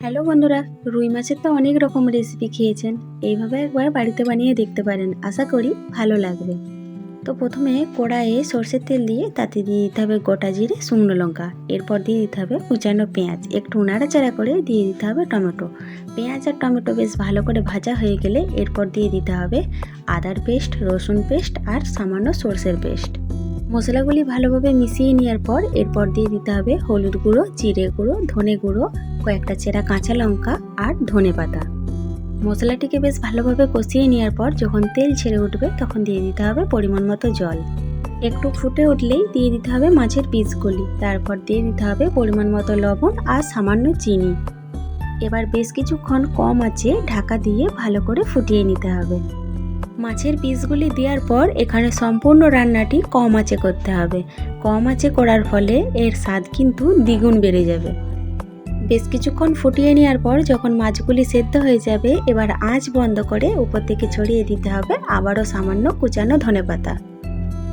Hello বন্ধুরা, রুই মাছের তো অনেক রকম রেসিপি খেয়েছেন। এইভাবে একবার বাড়িতে বানিয়ে দেখতে পারেন। আশা করি ভালো লাগবে। তো প্রথমে কড়াইয়ে সর্ষের তেল দিয়ে তাতে দিয়ে দিতে হবে গোটা জিরে, শুকনো লঙ্কা। এরপর দিয়ে দিতে হবে কুচানো পেঁয়াজ। একটু নাড়াচাড়া করে দিয়ে দিতে হবে টমেটো। পেঁয়াজ আর টমেটো বেশ ভালো করে ভাজা হয়ে গেলে এরপর দিয়ে দিতে হবে আদার পেস্ট, রসুন পেস্ট আর সামান্য সর্ষের পেস্ট। মশলাগুলি ভালোভাবে মিশিয়ে নেওয়ার পর এরপর দিয়ে দিতে হবে হলুদ গুঁড়ো, জিরে গুঁড়ো, ধনে গুঁড়ো কয়েকটা চেরা কাঁচা লঙ্কা আর ধনে পাতা। মশলাটিকে বেশ ভালোভাবে কষিয়ে নেওয়ার পর যখন তেল ছেড়ে উঠবে তখন দিয়ে দিতে হবে পরিমাণ মতো জল। একটু ফুটে উঠলেই দিয়ে দিতে হবে মাছের পিসগুলি। তারপর দিয়ে দিতে হবে পরিমাণ মতো লবণ আর সামান্য চিনি। এবার বেশ কিছুক্ষণ কম আছে ঢাকা দিয়ে ভালো করে ফুটিয়ে নিতে হবে। মাছের পিসগুলি দেওয়ার পর এখানে সম্পূর্ণ রান্নাটি কম আঁচে করতে হবে। কম আঁচে করার ফলে এর স্বাদ কিন্তু দ্বিগুণ বেড়ে যাবে। বেশ কিছুক্ষণ ফুটিয়ে নেওয়ার পর যখন মাছগুলি সেদ্ধ হয়ে যাবে, এবার আঁচ বন্ধ করে উপর থেকে ছড়িয়ে দিতে হবে আবারও সামান্য কুচানো ধনেপাতা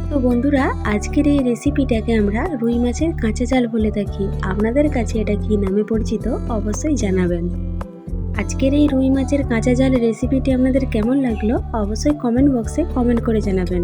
তো বন্ধুরা, আজকের এই রেসিপিটাকে আমরা রুই মাছের কাঁচা জাল বলে থাকি। আপনাদের কাছে এটা কি নামে পরিচিত? অবশ্যই জানাবেন। আজকের এই রুই মাছের কাঁচা জাল রেসিপিটি আপনাদের কেমন লাগল? অবশ্যই কমেন্ট বক্সে কমেন্ট করে জানাবেন।